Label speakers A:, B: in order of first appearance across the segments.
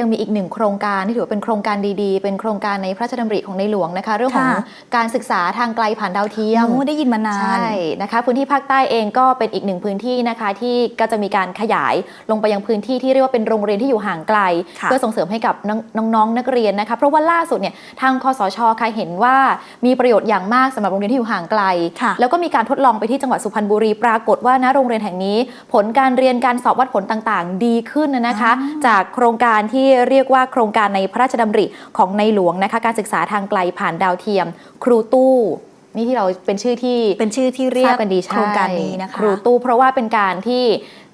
A: ยังมีอีกหนึ่งโครงการที่ถือว่าเป็นโครงการดีๆ เป็นโครงการในพระราชดำริของในหลวงนะคะ เรื่องของ
B: ค่ะ
A: การศึกษาทางไกลผ่านดาวเทียม
B: โอ้ได้ยินมานาน
A: ใช่นะคะ พื้นที่ภาคใต้เองก็เป็นอีกหนึ่งพื้นที่นะคะ ที่ก็จะมีการขยายลงไปยังพื้นที่ที่เรียกว่าเป็นโรงเรียนที่อยู่ห่างไกล
B: ค่ะ
A: เพื่อส่งเสริมให้กับน้องน้องๆนักเรียนนะคะ เพราะว่าล่าสุดเนี่ยทางคอสชค่ะเห็นว่ามีประโยชน์อย่างมากสำหรับโรงเรียนที่อยู่ห่างไกล
B: ค่ะ
A: แล้วก็มีการทดลองไปที่จังหวัดสุพรรณบุรีปรากฏว่าณโรงเรียนแห่งนี้ ผลการเรียนการสอบวัดผลต่างๆ ดีขึ้นนะคะ จากโครงการที่เรียกว่าโครงการในพระราชดำริของในหลวงนะคะการศึกษาทางไกลผ่านดาวเทียม ครูตู้นี่ที่เราเป็นชื่อที่
B: เป็นชื่อที่เรีย
A: ทากบกันดีใช่
B: โครงการนี้นะคะ
A: ครูตู้เพราะว่าเป็นการที่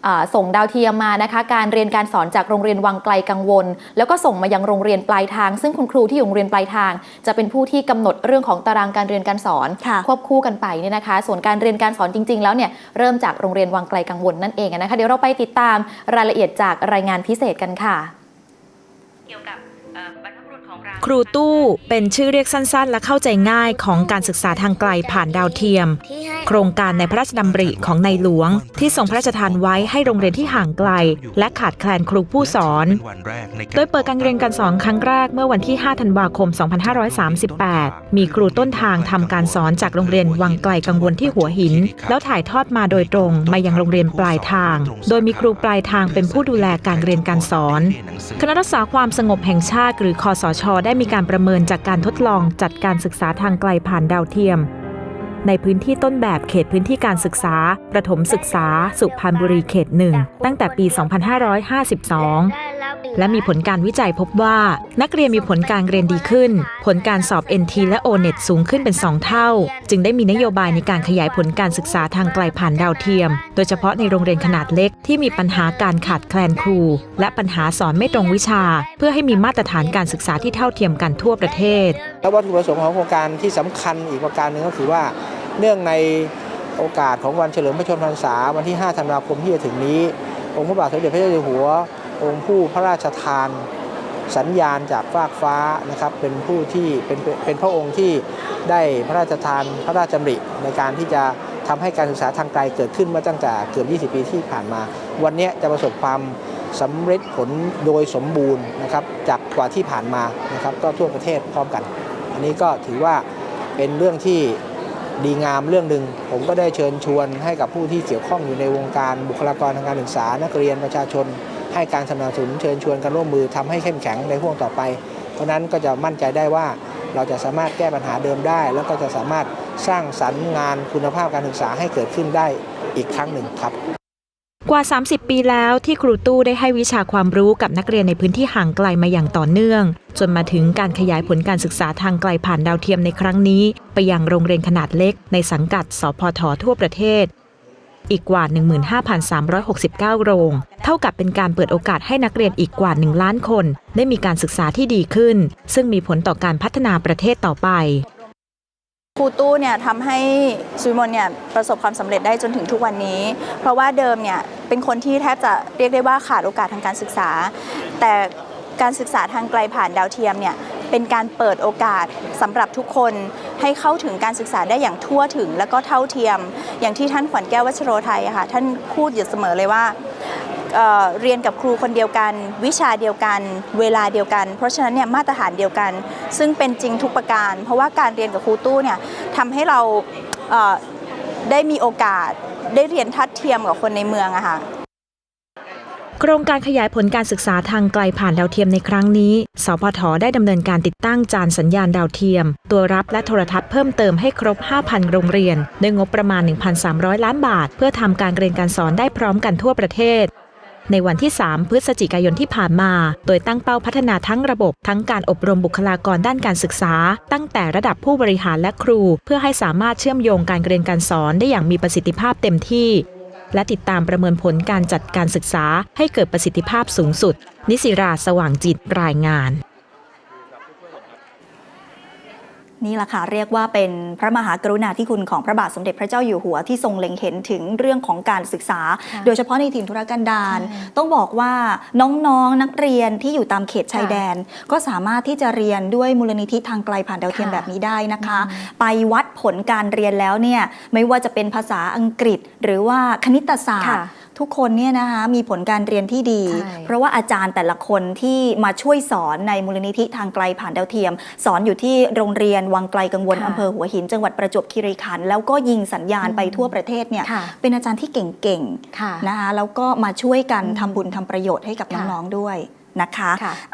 A: อ่าส่งดาวเทียมมานะคะ การเรียนการสอนจากโรงเรียนวังไกลกังวล แล้วก็ส่งมายังโรงเรียนปลายทาง ซึ่งคุณครูที่อยู่โรงเรียนปลายทาง จะเป็นผู้ที่กำหนดเรื่องของตารางการเรียนการสอน
B: ค่ะ
A: ควบคู่กันไปเนี่ยนะคะ ส่วนการเรียนการสอนจริง ๆ แล้วเนี่ยเริ่มจากโรงเรียนวังไกลกังวลนั่นเองนะคะเดี๋ยวเราไปติดตามรายละเอียดจากรายงานพิเศษกันค่ะ
C: เกี่ยวกับเอ่อบ
D: ครูตู้เป็นชื่อเรียกสั้นๆ และเข้าใจง่ายของการศึกษาทางไกลผ่านดาวเทียม โครงการในพระราชดำริของในหลวง ที่ทรงพระราชทานไว้ให้โรงเรียนที่ห่างไกล และขาดแคลนครูผู้สอน โดยเปิดการเรียนการสอนครั้งแรกเมื่อวันที่ 5 ธันวาคม 2538 มีครูต้นทางทำการสอนจากโรงเรียนวังไกลกังวลที่หัวหิน แล้วถ่ายทอดมาโดยตรงมายังโรงเรียนปลายทาง โดยมีครูปลายทางเป็นผู้ดูแลการเรียนการสอน คณะรักษาความสงบแห่งชาติหรือคอสชได้มีการประเมินจากการทดลองจัดการศึกษาทางไกลผ่านดาวเทียม ในพื้นที่ต้นแบบเขตพื้นที่การศึกษา ประถมศึกษา สุพรรณบุรีเขตหนึ่งตั้งแต่ปี 2552 และมีผลการวิจัยพบว่า นักเรียนมีผลการเรียนดีขึ้น ผลการสอบ NT และ O-NET สูงขึ้นเป็น 2 เท่า จึงได้มีนโยบายในการขยายผลการศึกษาทางไกลผ่านดาวเทียม โดยเฉพาะในโรงเรียนขนาดเล็กที่มีปัญหาการขาดแคลนครู และปัญหาสอนไม่ตรงวิชา เพื่อให้มีมาตรฐานการศึกษาที่เท่าเทียมกันทั่วประเทศ
E: แล้ววัตถุประสงค์ของโครงการที่สำคัญอีกประการหนึ่งก็คือว่า เนื่องในโอกาสของวันเฉลิมพระชนมพรรษาวันที่ 5 ธันวาคมที่จะถึงนี้ องค์พระบาทสมเด็จพระเจ้าอยู่หัว องค์ผู้พระราชทานสัญญาณจากฟากฟ้านะครับเป็นผู้ที่เป็นเป็นพระองค์ที่ได้พระราชทานพระราชดำริในการที่จะทำให้การศึกษาทางไกลเกิดขึ้นมาตั้งแต่เกือบ 20 ปีที่ผ่านมา วันนี้จะประสบความสำเร็จผลโดยสมบูรณ์นะครับจากกว่าที่ผ่านมานะครับก็ทั่วประเทศพร้อมกัน อันนี้ก็ถือว่าเป็นเรื่องที่ดีงามเรื่องหนึ่งผมก็ได้เชิญชวนให้กับผู้ที่เกี่ยวข้องอยู่ในวงการบุคลากรทางการศึกษานักเรียนประชาชน ให้การสนับสนุนเชิญชวนกันร่วมมือทำให้เข้มแข็งในห่วงต่อไป เพราะนั้นก็จะมั่นใจได้ว่าเราจะสามารถแก้ปัญหาเดิมได้ แล้วก็จะสามารถสร้างสรรค์งานคุณภาพการศึกษาให้เกิดขึ้นได้อีกครั้งหนึ่งครับ
D: กว่า 30 ปีแล้วที่ครูตู้ได้ให้วิชาความรู้กับนักเรียนในพื้นที่ห่างไกลมาอย่างต่อเนื่อง จนมาถึงการขยายผลการศึกษาทางไกลผ่านดาวเทียมในครั้งนี้ ไปยังโรงเรียนขนาดเล็กในสังกัดสพททั่วประเทศ อีกกว่า 15,369 โรง เท่ากับเป็นการเปิดโอกาสให้นักเรียนอีกกว่า 1 ล้านคน ได้มีการศึกษาที่ดีขึ้น ซึ่งมีผลต่อการพัฒนาประเทศต่อไป
B: ครูตู้เนี่ยทำให้สุวิมลเนี่ยประสบความสำเร็จได้จนถึงทุกวันนี้ เพราะว่าเดิมเนี่ยเป็นคนที่แทบจะเรียกได้ว่าขาดโอกาสทางการศึกษา แต่การศึกษาทางไกลผ่านดาวเทียมเนี่ยเป็นการเปิดโอกาสสำหรับทุกคน ให้เข้าถึงการศึกษาได้อย่างทั่วถึง และก็เท่าเทียม อย่างที่ท่านขวัญแก้ววัชโรไทยค่ะท่านพูดอยู่เสมอเลยว่าเเรียนกับครูคนเดียวกัน วิชาเดียวกัน เวลาเดียวกัน เพราะฉะนั้นเนี่ยมาตรฐานเดียวกัน ซึ่งเป็นจริงทุกประการ เพราะว่าการเรียนกับครูตู้เนี่ยทำให้เราเอ่อได้มีโอกาสได้เรียนทัดเทียมกับคนในเมืองอะค่ะ
D: โครงการขยายผลการศึกษาทางไกลผ่านดาวเทียมในครั้งนี้ สพทได้ดำเนินการติดตั้งจานสัญญาณดาวเทียม ตัวรับและโทรทัศน์เพิ่มเติมให้ครบ 5,000 โรงเรียนด้วยงบประมาณ 1,300 ล้านบาท เพื่อทำการเรียนการสอนได้พร้อมกันทั่วประเทศในวันที่ 3 พฤศจิกายนที่ผ่านมา โดยตั้งเป้าพัฒนาทั้งระบบทั้งการอบรมบุคลากรด้านการศึกษา ตั้งแต่ระดับผู้บริหารและครู เพื่อให้สามารถเชื่อมโยงการเรียนการสอนได้อย่างมีประสิทธิภาพเต็มที่ และติดตามประเมินผลการจัดการศึกษาให้เกิดประสิทธิภาพสูงสุด นิสิราสว่างจิตรายงาน
B: นี่แหละค่ะเรียกว่าเป็นพระมหากรุณาธิคุณของพระบาทสมเด็จพระเจ้าอยู่หัวที่ทรงเล็งเห็นถึงเรื่องของการศึกษา
A: ค่ะ
B: โดยเฉพาะในถิ่นธุรกันดาร
A: ใช่
B: ต้องบอกว่าน้องๆนักเรียนที่อยู่ตามเขตชายแดน ก็สามารถที่จะเรียนด้วยมูลนิธิทางไกลผ่านดาวเทียม
A: ค่ะ
B: แบบนี้ได้นะคะ
A: อืม
B: ไปวัดผลการเรียนแล้วเนี่ยไม่ว่าจะเป็นภาษาอังกฤษ หรือว่าคณิตศาสตร์
A: ค่ะ
F: ทุกคนเนี่ยนะคะมีผลการเรียนที่ดี
A: ใช่
F: เพราะว่าอาจารย์แต่ละคนที่มาช่วยสอนในมูลนิธิทางไกลผ่านดาวเทียม สอนอยู่ที่โรงเรียนวังไกลกังวล
A: ค่ะ
F: อำเภอหัวหิน จังหวัดประจวบคีรีขันธ์แล้วก็ยิงสัญญาณไปทั่วประเทศเนี่ย
A: ค่ะ
F: เป็นอาจารย์ที่เก่ง
A: ค่ะ
F: ๆนะคะแล้วก็มาช่วยกัน
A: อืม
F: ทำบุญทำประโยชน์ให้กับ
A: ค่ะ
F: น้องๆด้วยนะคะ
A: ค่ะ